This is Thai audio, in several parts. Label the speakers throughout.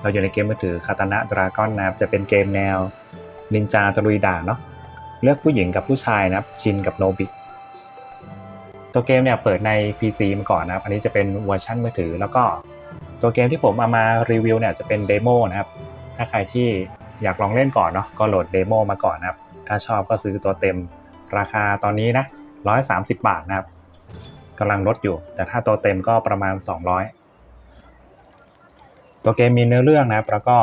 Speaker 1: เราอยู่ในเกมมือถือคาตานะดราก้อนนะครับจะเป็นเกมแนวนินจาตะลุยด่านเนาะเลือกผู้หญิงกับผู้ชายนะครับชินกับโนบิตัวเกมเนี่ยเปิดใน PC มาก่อนนะครับ อันนี้จะเป็นเวอร์ชันมือถือ แล้วก็ตัวเกมที่ผมเอามารีวิวเนี่ยจะเป็นเดโมนะครับ ถ้าใครที่อยากลองเล่นก่อนเนาะก็โหลดเดโมมาก่อนนะครับ ถ้าชอบก็ซื้อตัวเต็มราคาตอนนี้นะ130 บาทนะครับกำลังลดอยู่ แต่ถ้าตัวเต็มก็ประมาณ 200 ตัวเกมมีเนื้อเรื่องนะครับ แล้วก็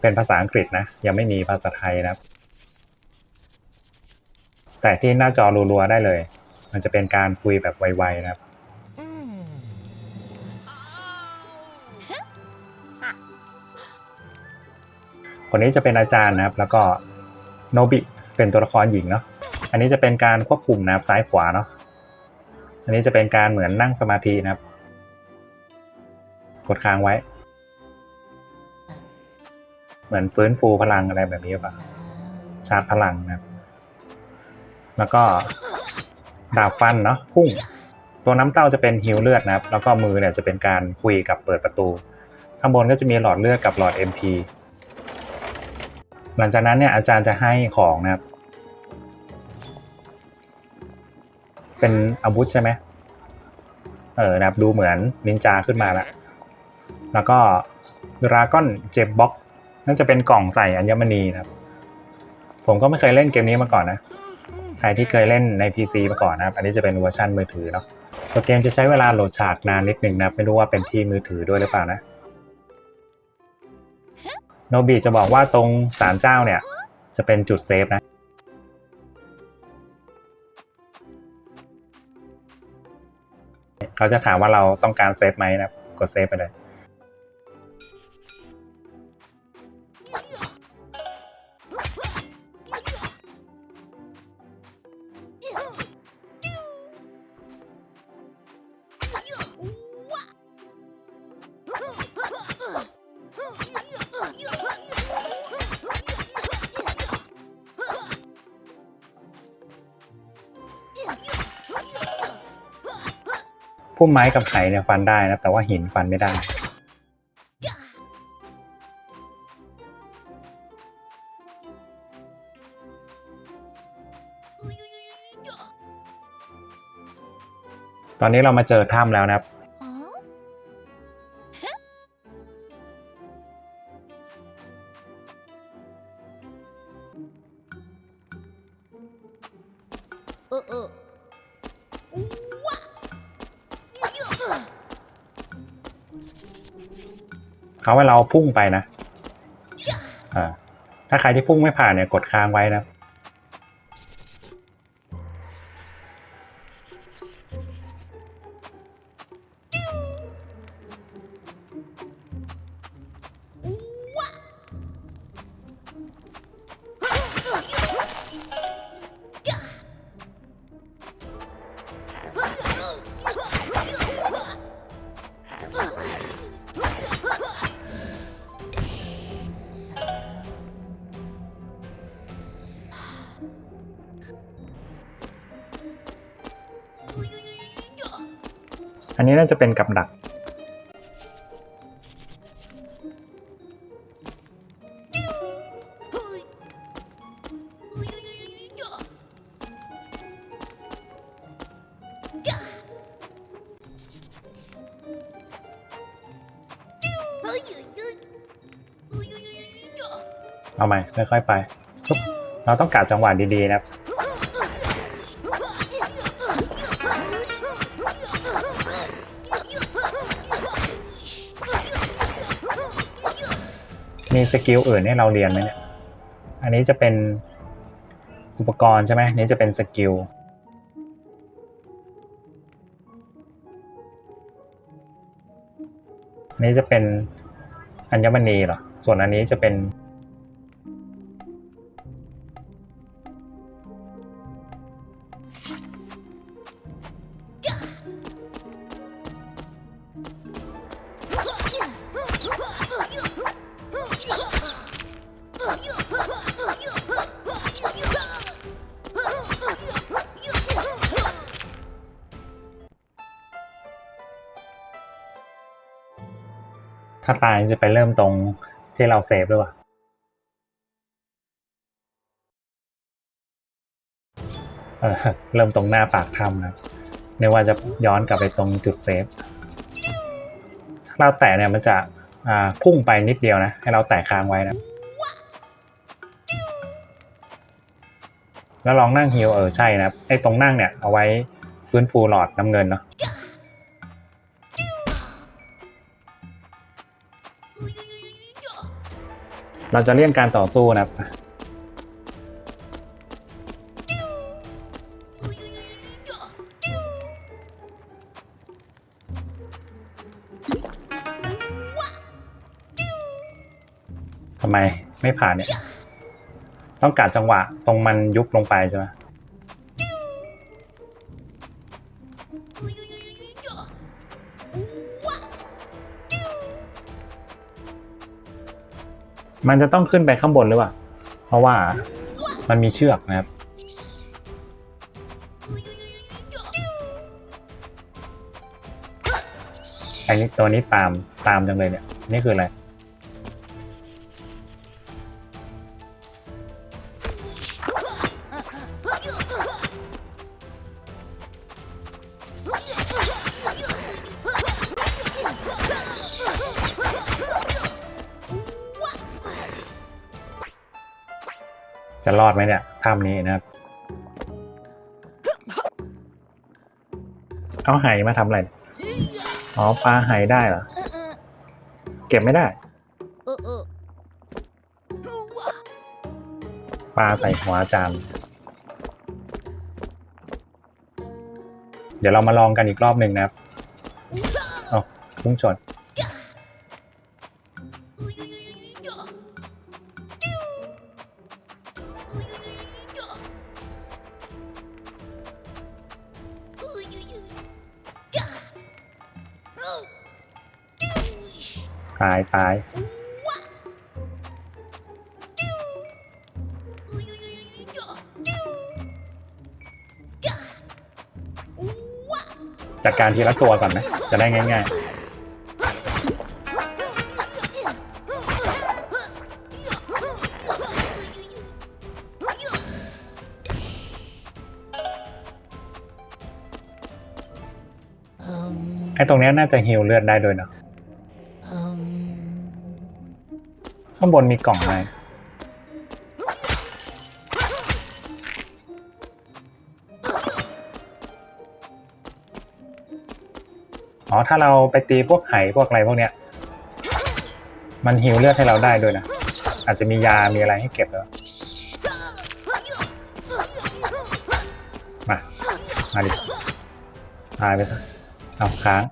Speaker 1: เป็นภาษาอังกฤษนะ ยังไม่มีภาษาไทยนะครับ แต่ที่หน้าจอรัวๆได้เลย มันจะเป็นการคุยแบบไวๆนะครับคนนี้จะเป็นอาจารย์นะครับ แล้วก็โนบิเป็นตัวละครหญิงเนาะอันนี้จะเป็นการควบคุมนะครับซ้ายขวาเนาะอันนี้จะเป็นการเหมือนนั่งสมาธินะครับ กดค้างไว้ เหมือนฟื้นฟูพลังอะไรแบบนี้เปล่ะชาร์จพลังนะครับแล้วก็ดาบฟันเนาะพุ่ง ตัวน้ำเต้าจะเป็นฮิวเลือดนะครับ แล้วก็มือเนี่ยจะเป็นการคุยกับเปิดประตู ข้างบนก็จะมีหลอดเลือดกับหลอด MP หลังจากนั้นเนี่ยอาจารย์จะให้ของนะครับ เป็นอาวุธใช่ไหมเออนะครับดูเหมือนนินจาขึ้นมาแล้ว แล้วก็ดราก้อนเจ็บบ็อกน่าจะเป็นกล่องใส่อัญมณีนะครับ ผมก็ไม่เคยเล่นเกมนี้มาก่อนนะ ใครที่เคยเล่นใน PC มาก่อนนะครับ อันนี้จะเป็นเวอร์ชันมือถือเนาะตัวเกมจะใช้เวลาโหลดฉากนานนิดหนึ่งนะไม่รู้ว่าเป็นที่มือถือด้วยหรือเปล่านะ โนบิจะบอกว่าตรงศาลเจ้าเนี่ย จะเป็นจุดเซฟนะเขาจะถามว่าเราต้องการเซฟไหมนะกดเซฟไปเลย พุ่มไม้กับไข่เนี่ยฟันได้นะแต่ว่าหินฟันไม่ได้ ตอนนี้เรามาเจอถ้ำแล้วนะครับ
Speaker 2: เออเออ
Speaker 1: เขาให้เราพุ่งไปนะอ่าถ้าใครที่พุ่งไม่ผ่านเนี่ยกดค้างไว้นะ อันนี้น่าจะเป็นกับดัก เอาใหม่ค่อยๆไป เราต้องกะจังหวะดีๆนะครับ มีสกิลอื่นให้เราเรียนไหมเนี่ย อันนี้จะเป็นอุปกรณ์ใช่ไหมนี้จะเป็นสกิล นี้จะเป็นอัญมณีเหรอ ส่วนอันนี้จะเป็น ถ้าตายจะไปเริ่มตรงที่เราเซฟด้วยวะเออเริ่มตรงหน้าปากถ้ำนะไม่ว่าจะย้อนกลับไปตรงจุดเซฟถ้าเราแตะเนี่ยมันจะอ่าพุ่งไปนิดเดียวนะ ให้เราแตะค้างไว้นะ แล้วลองนั่งฮิลเออใช่นะไอ้ตรงนั่งเนี่ยเอาไว้ฟื้นฟูหลอดน้ำเงินเนาะ เราจะเลี่ยงการต่อสู้นะครับ ทำไมไม่ผ่านเนี่ย ต้องการจังหวะตรงมันยุบลงไปใช่ไหม มันจะต้องขึ้นไปข้างบนหรือเปล่า เพราะว่ามันมีเชือกนะครับ อันนี้ตัวนี้ตามตามจังเลยเนี่ย นี่คืออะไร จะรอดไหมเนี่ยถ้ำนี้นะครับ เอาไหมาทำอะไร อ๋อปลาไหได้เหรอ เก็บไม่ได้ ปลาใส่หัวอาจารย์ เดี๋ยวเรามาลองกันอีกรอบหนึ่งนะครับ เอาพุ่งชน ตายตายจัดการทีละตัวก่อนไหมจะได้ง่าย
Speaker 2: อื
Speaker 1: ไอ้ตรงเนี้ยน่าจะฮิลเลือดได้ด้วยเนาะ
Speaker 2: อืม
Speaker 1: ข้างบนมีกล่องอะไรอ๋อถ้าเราไปตีพวกไข่พวกอะไรพวกเนี้ย มันฮิลเลือดให้เราได้ด้วยนะ อาจจะมียา มีอะไรให้เก็บแล้ว มา มาดิตายไปซะ เอาค้าง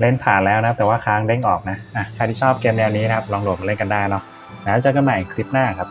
Speaker 1: เล่นผ่านแล้วนะครับ แต่ว่าค้างเด้งออกนะอะใครที่ชอบเกมแนวนี้นะครับ ลองโหลดมาเล่นกันได้เนาะแล้วเจอกันใหม่คลิปหน้าครับ